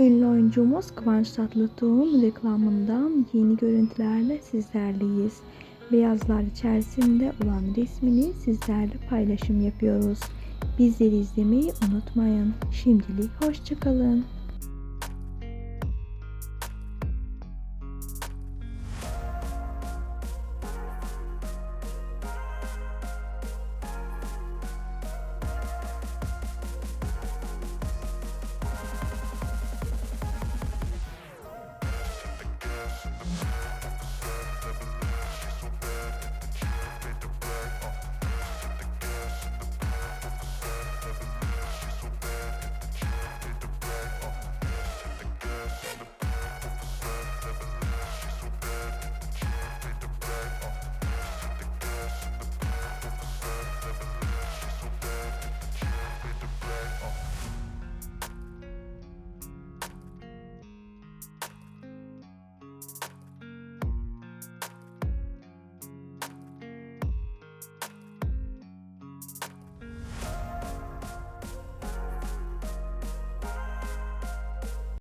Ünlü oyuncumuz Kıvanç Tatlıtuğ'un reklamından yeni görüntülerle sizlerleyiz. Beyazlar içerisinde olan resmini sizlerle paylaşım yapıyoruz. Bizleri izlemeyi unutmayın. Şimdilik hoşçakalın.